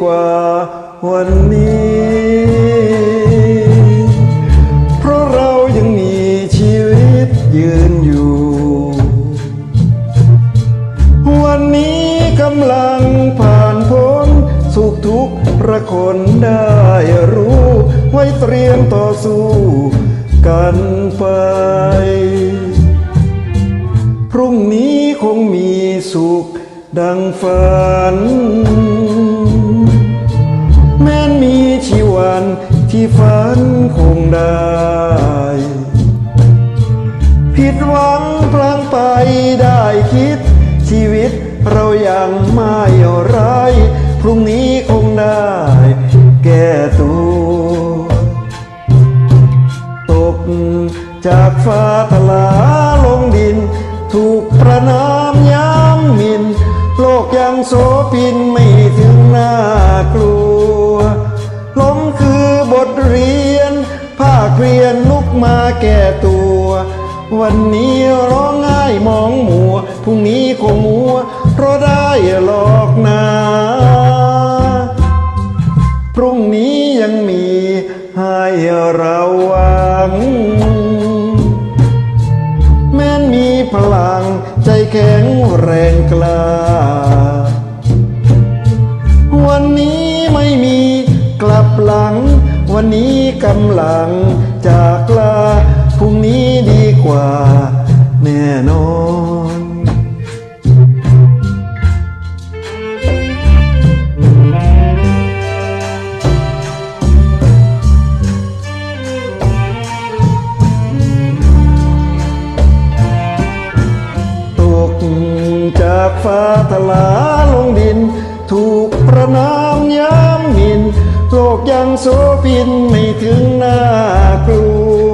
กว่าวันนี้ เพราะเรายังมีชีวิตยืนอยู่ วันนี้กำลังผ่านพ้น สุขทุกข์ประคนได้รู้ ไว้เตรียมต่อสู้กันไปพรุ่งนี้คงมีสุขดังฝัน ที่ฝันคงได้ ผิดหวังพลางไปได้คิด ชีวิตเรายังไม่ร้ายพรุ่งนี้คงได้ แก้ตัว ตกจากฟ้าทลาลงดิน ถูกประนามย้ำมิน โลกยังโสปินไม่ถึงหน่า วันนี้ร้องไห้มองมัวพรุ่งนี้คงมัว เพราะได้หลอกนาพรุ่งนี้ยังมีให้เราหวัง แม้นมีพลังใจแข็งแรงกล้า วันนี้ไม่มีกลับหลัง วันนี้กำลัง จากฟ้าทลาลงดิน ถูกประนามย้ำหมิน โลกยังโสพินไม่ถึงน่ากลั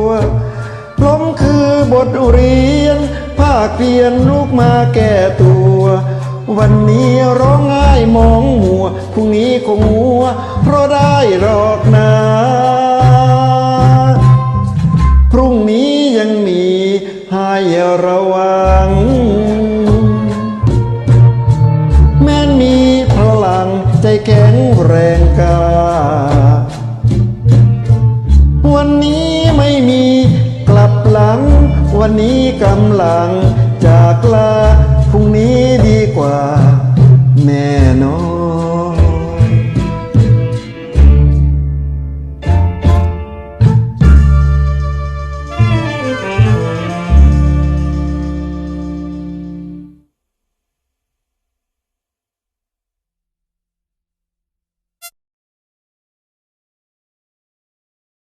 ว ล้มคือบทเรียน ภาคเพียนลุกมาแก้ตัว วันนี้ร้องไห้มองมัวพรุ่งนี้คงมัว เพราะได้หรอกนา นี้กำลังจากลาพรุ่งนี้ดีกว่า แม่